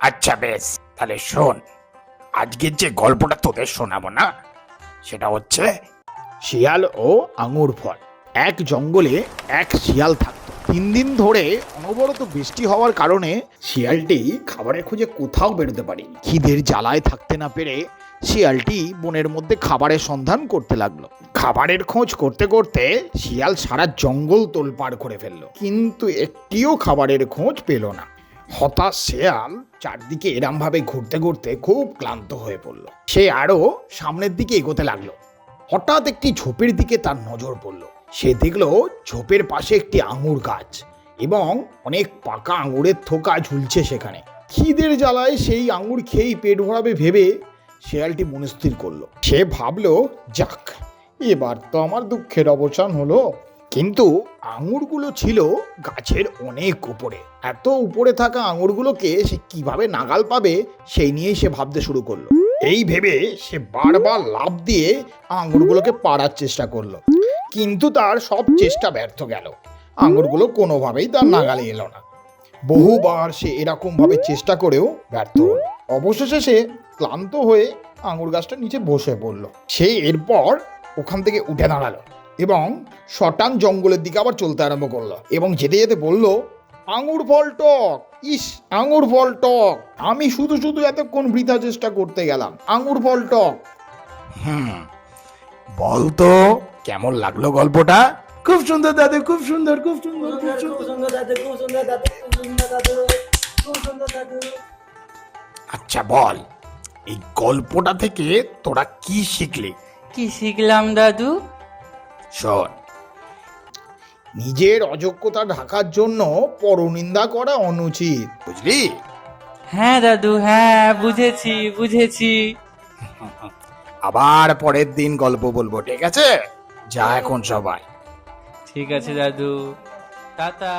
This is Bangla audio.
আচ্ছা বেশ, তাহলে শোন। আজকের যে গল্পটা তোদের শোনাবো না, সেটা হচ্ছে শিয়াল ও আঙুর ফল। এক জঙ্গলে এক শিয়াল থাকতো। তিন দিন ধরে অনবরত বৃষ্টি হওয়ার কারণে শিয়ালটি খাবারের খোঁজে কোথাও বেরোতে পারেনি। খিদের জ্বালায় থাকতে না পেরে শিয়ালটি বনের মধ্যে খাবারের সন্ধান করতে লাগল। খাবারের খোঁজ করতে করতে শিয়াল সারা জঙ্গল তোলপাড় করে ফেলল। কিন্তু একটিও খাবারের খোঁজ পেল না। হতাশ শেয়াল চারদিকে এরম ভাবে ঘুরতে ঘুরতে খুব ক্লান্ত হয়ে পড়ল। সে আরও সামনের দিকে এগোতে লাগল। হঠাৎ একটি ঝোপের দিকে তার নজর পড়ল। সে দেখল ঝোপের পাশে একটি আঙুর গাছ এবং অনেক পাকা আঙুরের থোকা ঝুলছে সেখানে। খিদের জ্বালায় সেই আঙুর খেয়েই পেট ভরাবে ভেবে শেয়ালটি মনস্থির করল। সে ভাবলো, যাক, এবার তো আমার দুঃখের অবসান হলো। কিন্তু আঙুরগুলো ছিল গাছের অনেক উপরে। এত উপরে থাকা আঙুরগুলোকে সে কীভাবে নাগাল পাবে, সেই নিয়েই সে ভাবতে শুরু করল। এই ভেবে সে বারবার লাভ দিয়ে আঙুরগুলোকে পাড়ার চেষ্টা করল। কিন্তু তার সব চেষ্টা ব্যর্থ গেল। আঙুরগুলো কোনোভাবেই তার নাগালে এলো না। বহুবার সে এরকম ভাবে চেষ্টা করেও ব্যর্থ হলো। অবশেষে সে ক্লান্ত হয়ে আঙুর গাছটা নিচে বসে পড়ল। সে এরপর ওখান থেকে উঠে দাঁড়াল। এবং শটান জঙ্গলের দিকে আবার চলতে আরম্ভ করল এবং যেতে যেতে বলল আঙুর ফল টক ইস আঙুর ফল টক আমি শুধু শুধু এতক্ষণ বৃথা চেষ্টা করতে গেলাম আঙুর ফল টক। হুম বলতো কেমন লাগল গল্পটা? খুব সুন্দর দাদু খুব সুন্দর খুব সুন্দর খুব সুন্দর। সুন্দর দাদু খুব সুন্দর দাদু খুব সুন্দর দাদু খুব সুন্দর দাদু। আচ্ছা বল এই গল্পটা থেকে তোরা কি শিখলি? কি শিখলাম দাদু? শোন। নিজের অযোগ্যতা ঢাকার জন্য পরনিন্দা করা অনুচিত বুঝলি? হ্যাঁ দাদু হ্যাঁ বুঝেছি বুঝেছি। আবার পরের দিন গল্প বলব ঠিক আছে? যা এখন সবাই। ঠিক আছে দাদু। টাটা।